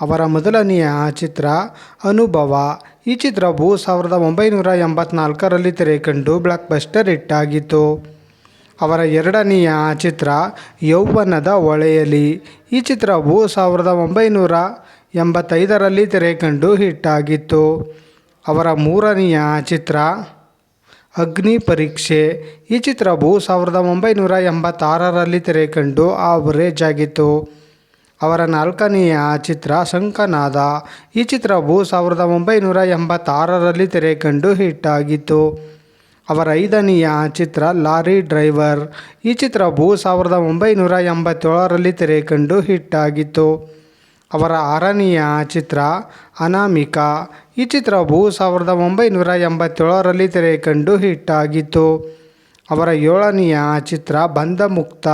ಅವರ ಮೊದಲನೆಯ ಚಿತ್ರ ಅನುಭವ. ಈ ಚಿತ್ರವು ಸಾವಿರದ ಒಂಬೈನೂರ ಎಂಬತ್ನಾಲ್ಕರಲ್ಲಿ ತೆರೆಕಂಡು ಬ್ಲಾಕ್ ಬಸ್ಟರ್ ಹಿಟ್ಟಾಗಿತ್ತು ಅವರ ಎರಡನೆಯ ಚಿತ್ರ ಯೌವನದ ಒಳೆಯಲಿ. ಈ ಚಿತ್ರವು ಸಾವಿರದ ಒಂಬೈನೂರ ಎಂಬತ್ತೈದರಲ್ಲಿ ತೆರೆಕಂಡು ಹಿಟ್ಟಾಗಿತ್ತು ಅವರ ಮೂರನೆಯ ಚಿತ್ರ ಅಗ್ನಿ ಪರೀಕ್ಷೆ. ಈ ಚಿತ್ರವು ಸಾವಿರದ ಒಂಬೈನೂರ ಎಂಬತ್ತಾರರಲ್ಲಿ ತೆರೆಕಂಡು ಆವರೇಜ್ ಆಗಿತ್ತು. ಅವರ ನಾಲ್ಕನೆಯ ಚಿತ್ರ ಶಂಕನಾದ ಈ ಚಿತ್ರವು ಸಾವಿರದ ಒಂಬೈನೂರ ಎಂಬತ್ತಾರರಲ್ಲಿ ತೆರೆಕಂಡು ಹಿಟ್ಟಾಗಿತ್ತು. ಅವರ ಐದನೆಯ ಚಿತ್ರ ಲಾರಿ ಡ್ರೈವರ್. ಈ ಚಿತ್ರವು ಸಾವಿರದ ಒಂಬೈನೂರ ಎಂಬತ್ತೇಳರಲ್ಲಿ ತೆರೆಕಂಡು ಹಿಟ್ಟಾಗಿತ್ತು. ಅವರ ಆರನೆಯ ಚಿತ್ರ ಅನಾಮಿಕಾ. ಈ ಚಿತ್ರವು ಸಾವಿರದ ಒಂಬೈನೂರ ಎಂಬತ್ತೇಳರಲ್ಲಿ ತೆರೆಕಂಡು ಹಿಟ್ಟಾಗಿತ್ತು. ಅವರ ಏಳನೆಯ ಚಿತ್ರ ಬಂಧ ಮುಕ್ತ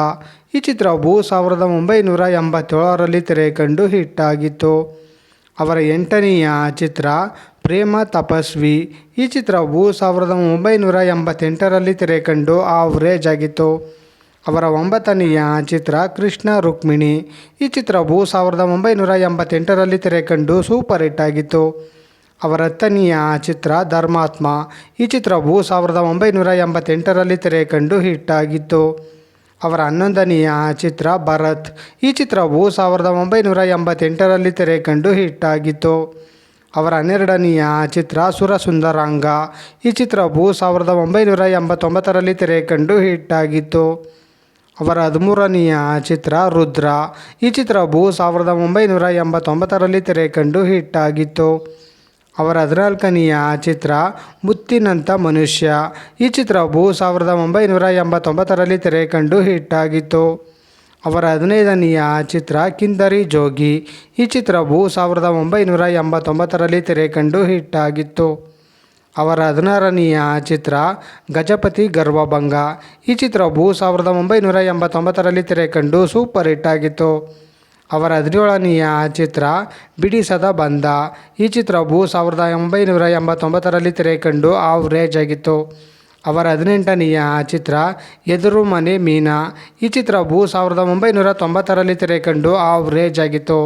ಈ ಚಿತ್ರವು ಸಾವಿರದ ಒಂಬೈನೂರ ಎಂಬತ್ತೇಳರಲ್ಲಿ ತೆರೆಕಂಡು ಹಿಟ್ಟಾಗಿತ್ತು. ಅವರ ಎಂಟನೆಯ ಚಿತ್ರ ಪ್ರೇಮ ತಪಸ್ವಿ. ಈ ಚಿತ್ರವು ಸಾವಿರದ ಒಂಬೈನೂರ ಎಂಬತ್ತೆಂಟರಲ್ಲಿ ತೆರೆಕಂಡು ಆವ್ರೇಜ್ ಆಗಿತ್ತು ಅವರ ಒಂಬತ್ತನೆಯ ಚಿತ್ರ ಕೃಷ್ಣ ರುಕ್ಮಿಣಿ. ಈ ಚಿತ್ರವು ಸಾವಿರದ ಒಂಬೈನೂರ ಎಂಬತ್ತೆಂಟರಲ್ಲಿ ತೆರೆಕಂಡು ಸೂಪರ್ ಹಿಟ್ ಆಗಿತ್ತು. ಅವರ ಹತ್ತನೆಯ ಚಿತ್ರ ಧರ್ಮಾತ್ಮ. ಈ ಚಿತ್ರವು ಸಾವಿರದ ಒಂಬೈನೂರ ಎಂಬತ್ತೆಂಟರಲ್ಲಿ ತೆರೆಕಂಡು ಹಿಟ್ಟಾಗಿತ್ತು ಅವರ ಹನ್ನೊಂದನೆಯ ಚಿತ್ರ ಭರತ್. ಈ ಚಿತ್ರವು ಸಾವಿರದ ಒಂಬೈನೂರ ಎಂಬತ್ತೆಂಟರಲ್ಲಿ ತೆರೆಕಂಡು ಹಿಟ್ಟಾಗಿತ್ತು ಅವರ ಹನ್ನೆರಡನೆಯ ಚಿತ್ರ ಸುರಸುಂದರಾಂಗ. ಈ ಚಿತ್ರವು ಸಾವಿರದ ಒಂಬೈನೂರ ಎಂಬತ್ತೊಂಬತ್ತರಲ್ಲಿ ತೆರೆಕಂಡು ಹಿಟ್ಟಾಗಿತ್ತು ಅವರ ಹದಿಮೂರನೆಯ ಚಿತ್ರ ರುದ್ರ. ಈ ಚಿತ್ರವು ಸಾವಿರದ ಒಂಬೈನೂರ ಎಂಬತ್ತೊಂಬತ್ತರಲ್ಲಿ ತೆರೆಕಂಡು ಹಿಟ್ಟಾಗಿತ್ತು ಅವರ ಹದಿನಾಲ್ಕನೆಯ ಚಿತ್ರ ಮುತ್ತಿನಂಥ ಮನುಷ್ಯ. ಈ ಚಿತ್ರವು ಸಾವಿರದ ಒಂಬೈನೂರ ಎಂಬತ್ತೊಂಬತ್ತರಲ್ಲಿ ತೆರೆಕಂಡು ಹಿಟ್ಟಾಗಿತ್ತು. ಅವರ ಹದಿನೈದನೆಯ ಚಿತ್ರ ಕಿಂದರಿ ಜೋಗಿ. ಈ ಚಿತ್ರವು ಸಾವಿರದ ಒಂಬೈನೂರ ಎಂಬತ್ತೊಂಬತ್ತರಲ್ಲಿ ತೆರೆಕಂಡು ಹಿಟ್ಟಾಗಿತ್ತು. ಅವರ ಹದಿನಾರನೆಯ ಚಿತ್ರ ಗಜಪತಿ ಗರ್ವಭಂಗ. ಈ ಚಿತ್ರವು ಸಾವಿರದ ಒಂಬೈನೂರ ಎಂಬತ್ತೊಂಬತ್ತರಲ್ಲಿ ತೆರೆಕಂಡು ಸೂಪರ್ ಹಿಟ್ ಆಗಿತ್ತು. ಅವರ ಹದಿನೇಳನೆಯ ಚಿತ್ರ ಬಿಡಿಸದ ಬಂದ. ಈ ಚಿತ್ರವು ಸಾವಿರದ ಒಂಬೈನೂರ ಎಂಬತ್ತೊಂಬತ್ತರಲ್ಲಿ ತೆರೆಕಂಡು ಆವ್ರೇಜ್ ಆಗಿತ್ತು ಅವರ ಹದಿನೆಂಟನೆಯ ಚಿತ್ರ ಎದುರು ಮನೆ ಮೀನಾ. ಈ ಚಿತ್ರವು ಸಾವಿರದ ಒಂಬೈನೂರ ತೊಂಬತ್ತರಲ್ಲಿ ತೆರೆಕಂಡು ಆವ್ರೇಜ್ ಆಗಿತ್ತು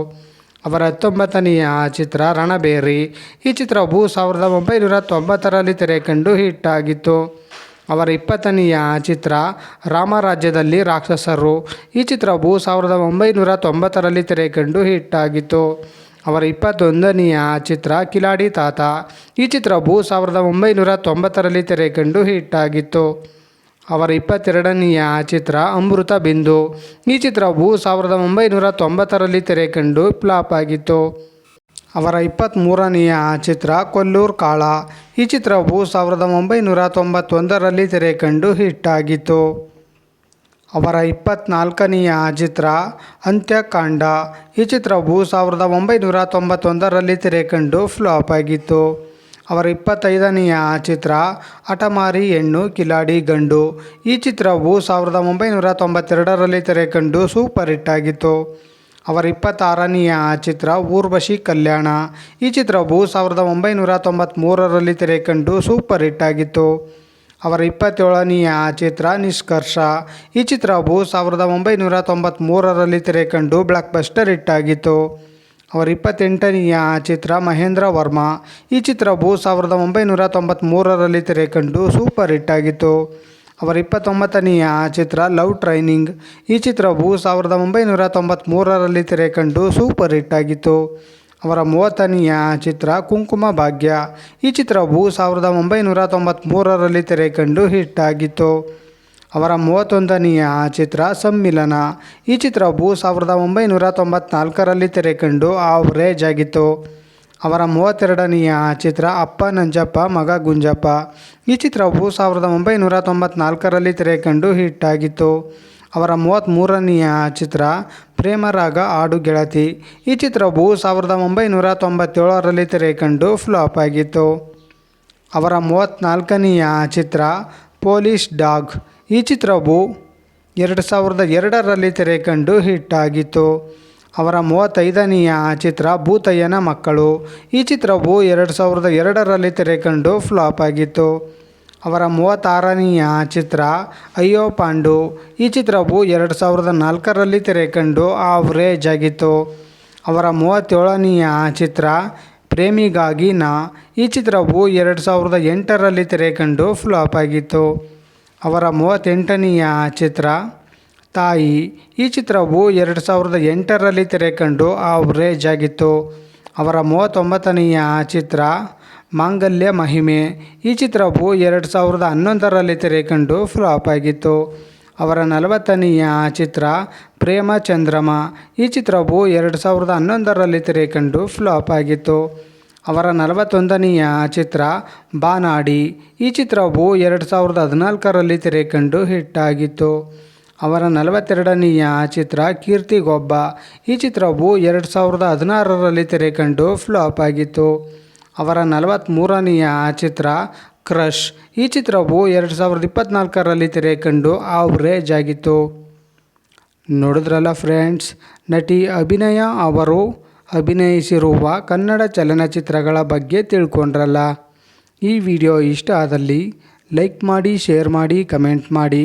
ಅವರ ಹತ್ತೊಂಬತ್ತನೆಯ ಚಿತ್ರ ರಣಬೇರಿ. ಈ ಚಿತ್ರವು ಸಾವಿರದ ಒಂಬೈನೂರ ತೊಂಬತ್ತರಲ್ಲಿ ತೆರೆಕಂಡು ಹಿಟ್ಟಾಗಿತ್ತು ಅವರ ಇಪ್ಪತ್ತನೆಯ ಚಿತ್ರ ರಾಮರಾಜ್ಯದಲ್ಲಿ ರಾಕ್ಷಸರು. ಈ ಚಿತ್ರವು ಸಾವಿರದ ಒಂಬೈನೂರ ತೊಂಬತ್ತರಲ್ಲಿ ತೆರೆಕಂಡು ಹಿಟ್ಟಾಗಿತ್ತು. ಅವರ ಇಪ್ಪತ್ತೊಂದನೆಯ ಚಿತ್ರ ಕಿಲಾಡಿ ತಾತ. ಈ ಚಿತ್ರವು ಸಾವಿರದ ಒಂಬೈನೂರ ತೊಂಬತ್ತರಲ್ಲಿ ತೆರೆಕಂಡು ಹಿಟ್ಟಾಗಿತ್ತು. ಅವರ ಇಪ್ಪತ್ತೆರಡನೆಯ ಚಿತ್ರ ಅಮೃತ ಬಿಂದು. ಈ ಚಿತ್ರವು ಸಾವಿರದ ಒಂಬೈನೂರ ತೊಂಬತ್ತರಲ್ಲಿ ತೆರೆಕಂಡು ಫ್ಲಾಪ್ ಆಗಿತ್ತು. ಅವರ ಇಪ್ಪತ್ತ್ಮೂರನೆಯ ಚಿತ್ರ ಕೊಲ್ಲೂರು ಕಾಳ. ಈ ಚಿತ್ರವು ಸಾವಿರದ ಒಂಬೈನೂರ ತೊಂಬತ್ತೊಂದರಲ್ಲಿ ತೆರೆಕಂಡು ಹಿಟ್ಟಾಗಿತ್ತು ಅವರ ಇಪ್ಪತ್ತ್ನಾಲ್ಕನೆಯ ಚಿತ್ರ ಅಂತ್ಯಕಾಂಡ. ಈ ಚಿತ್ರವು ಸಾವಿರದ ಒಂಬೈನೂರ ತೊಂಬತ್ತೊಂದರಲ್ಲಿ ತೆರೆಕಂಡು ಫ್ಲಾಪ್ ಆಗಿತ್ತು. ಅವರ ಇಪ್ಪತ್ತೈದನೆಯ ಚಿತ್ರ ಅಟಮಾರಿ ಹೆಣ್ಣು ಕಿಲಾಡಿ ಗಂಡು. ಈ ಚಿತ್ರವು ಸಾವಿರದ ಒಂಬೈನೂರ ತೊಂಬತ್ತೆರಡರಲ್ಲಿ ತೆರೆಕಂಡು ಸೂಪರ್ ಹಿಟ್ ಆಗಿತ್ತು. ಅವರ ಇಪ್ಪತ್ತಾರನೆಯ ಚಿತ್ರ ಊರ್ವಶಿ ಕಲ್ಯಾಣ. ಈ ಚಿತ್ರವು ಸಾವಿರದ ಒಂಬೈನೂರ ತೊಂಬತ್ತ್ಮೂರರಲ್ಲಿ ತೆರೆಕಂಡು ಸೂಪರ್ ಹಿಟ್ ಆಗಿತ್ತು. ಅವರ ಇಪ್ಪತ್ತೇಳನೆಯ ಚಿತ್ರ ನಿಷ್ಕರ್ಷ. ಈ ಚಿತ್ರವು ಸಾವಿರದ ಒಂಬೈನೂರ ತೊಂಬತ್ತ್ಮೂರರಲ್ಲಿ ತೆರೆಕಂಡು ಬ್ಲಾಕ್ ಬಸ್ಟರ್ ಹಿಟ್ ಆಗಿತ್ತು. ಅವರ ಇಪ್ಪತ್ತೆಂಟನೆಯ ಚಿತ್ರ ಮಹೇಂದ್ರ ವರ್ಮ. ಈ ಚಿತ್ರವು ಸಾವಿರದ ಒಂಬೈನೂರ ತೊಂಬತ್ತ್ಮೂರರಲ್ಲಿ ತೆರೆಕಂಡು ಸೂಪರ್ ಹಿಟ್ ಆಗಿತ್ತು. ಅವರ ಇಪ್ಪತ್ತೊಂಬತ್ತನೆಯ ಚಿತ್ರ ಲವ್ ಟ್ರೈನಿಂಗ್. ಈ ಚಿತ್ರವು ಸಾವಿರದ ಒಂಬೈನೂರ ತೊಂಬತ್ತ್ಮೂರರಲ್ಲಿ ತೆರೆಕಂಡು ಸೂಪರ್ ಹಿಟ್ ಆಗಿತ್ತು. ಅವರ ಮೂವತ್ತನೆಯ ಚಿತ್ರ ಕುಂಕುಮ ಭಾಗ್ಯ. ಈ ಚಿತ್ರವು ಸಾವಿರದ ಒಂಬೈನೂರ ತೊಂಬತ್ತ್ಮೂರರಲ್ಲಿ ತೆರೆಕಂಡು ಹಿಟ್ ಆಗಿತ್ತು. ಅವರ ಮೂವತ್ತೊಂದನೆಯ ಚಿತ್ರ ಸಮ್ಮಿಲನ. ಈ ಚಿತ್ರವು ಸಾವಿರದ ಒಂಬೈನೂರ ತೊಂಬತ್ನಾಲ್ಕರಲ್ಲಿ ತೆರೆಕಂಡು ಆವರೇಜ್ ಆಗಿತ್ತು. ಅವರ ಮೂವತ್ತೆರಡನೆಯ ಚಿತ್ರ ಅಪ್ಪ ನಂಜಪ್ಪ, ಮಗ ಗುಂಜಪ್ಪ. ಈ ಚಿತ್ರವು ಸಾವಿರದ ಒಂಬೈನೂರ ತೊಂಬತ್ನಾಲ್ಕರಲ್ಲಿ ತೆರೆಕಂಡು ಹಿಟ್ ಆಗಿತ್ತು. ಅವರ ಮೂವತ್ತ್ಮೂರನೆಯ ಚಿತ್ರ ಪ್ರೇಮರಾಗ ಆಡು ಗೆಳತಿ. ಈ ಚಿತ್ರವು ಸಾವಿರದ ಒಂಬೈನೂರ ತೊಂಬತ್ತೇಳರಲ್ಲಿ ತೆರೆಕಂಡು ಫ್ಲಾಪ್ ಆಗಿತ್ತು. ಅವರ ಮೂವತ್ತ್ನಾಲ್ಕನೆಯ ಚಿತ್ರ ಪೊಲೀಸ್ ಡಾಗ್. ಈ ಚಿತ್ರವು ಎರಡು ಸಾವಿರದ ಎರಡರಲ್ಲಿ ತೆರೆಕಂಡು ಹಿಟ್ ಆಗಿತ್ತು. ಅವರ ಮೂವತ್ತೈದನೆಯ ಚಿತ್ರ ಭೂತಯ್ಯನ ಮಕ್ಕಳು. ಈ ಚಿತ್ರವು ಎರಡು ಸಾವಿರದ ಎರಡರಲ್ಲಿ ತೆರೆಕಂಡು ಫ್ಲಾಪ್ ಆಗಿತ್ತು. ಅವರ ಮೂವತ್ತಾರನೆಯ ಚಿತ್ರ ಅಯ್ಯೋ ಪಾಂಡು. ಈ ಚಿತ್ರವು ಎರಡು ಸಾವಿರದ ನಾಲ್ಕರಲ್ಲಿ ತೆರೆಕಂಡು ಆವ್ರೇಜ್ ಆಗಿತ್ತು. ಅವರ ಮೂವತ್ತೇಳನೆಯ ಚಿತ್ರ ಪ್ರೇಮಿಗಾಗಿ ನಾ. ಈ ಚಿತ್ರವು ಎರಡು ಸಾವಿರದ ಎಂಟರಲ್ಲಿ ತೆರೆಕಂಡು ಫ್ಲಾಪ್ ಆಗಿತ್ತು. ಅವರ ಮೂವತ್ತೆಂಟನೆಯ ಚಿತ್ರ ತಾಯಿ. ಈ ಚಿತ್ರವು ಎರಡು ಸಾವಿರದ ಎಂಟರಲ್ಲಿ ತೆರೆಕಂಡು ಆವ್ರೇಜ್ ಆಗಿತ್ತು ಅವರ ಮೂವತ್ತೊಂಬತ್ತನೆಯ ಚಿತ್ರ ಮಾಂಗಲ್ಯ ಮಹಿಮೆ. ಈ ಚಿತ್ರವು ಎರಡು ಸಾವಿರದ ಹನ್ನೊಂದರಲ್ಲಿ ತೆರೆಕಂಡು ಫ್ಲಾಪ್ ಆಗಿತ್ತು. ಅವರ ನಲವತ್ತನೆಯ ಚಿತ್ರ ಪ್ರೇಮ ಚಂದ್ರಮ ಈ ಚಿತ್ರವು ಎರಡು ಸಾವಿರದ ಹನ್ನೊಂದರಲ್ಲಿ ತೆರೆಕಂಡು ಫ್ಲಾಪ್ ಆಗಿತ್ತು. ಅವರ ನಲವತ್ತೊಂದನೆಯ ಚಿತ್ರ ಬಾನಾಡಿ. ಈ ಚಿತ್ರವು ಎರಡು ಸಾವಿರದ ಹದಿನಾಲ್ಕರಲ್ಲಿ ತೆರೆಕಂಡು ಹಿಟ್ ಆಗಿತ್ತು. ಅವರ ನಲವತ್ತೆರಡನೆಯ ಚಿತ್ರ ಕೀರ್ತಿಗೊಬ್ಬ. ಈ ಚಿತ್ರವು ಎರಡು ಸಾವಿರದ ಹದಿನಾರರಲ್ಲಿ ತೆರೆಕಂಡು ಫ್ಲಾಪ್ ಆಗಿತ್ತು. ಅವರ ನಲವತ್ತ್ಮೂರನೆಯ ಚಿತ್ರ ಕ್ರಶ್ ಈ ಚಿತ್ರವು ಎರಡು ಸಾವಿರದ ಇಪ್ಪತ್ತ್ನಾಲ್ಕರಲ್ಲಿ ತೆರೆಕಂಡು ಆವ್ರೇಜ್ ಆಗಿತ್ತು. ನೋಡಿದ್ರಲ್ಲ ಫ್ರೆಂಡ್ಸ್, ನಟಿ ಅಭಿನಯ ಅವರು ಅಭಿನಯಿಸಿರುವ ಕನ್ನಡ ಚಲನಚಿತ್ರಗಳ ಬಗ್ಗೆ ತಿಳ್ಕೊಂಡ್ರಲ್ಲ. ಈ ವಿಡಿಯೋ ಇಷ್ಟ ಆದಲ್ಲಿ ಲೈಕ್ ಮಾಡಿ, ಶೇರ್ ಮಾಡಿ, ಕಮೆಂಟ್ ಮಾಡಿ.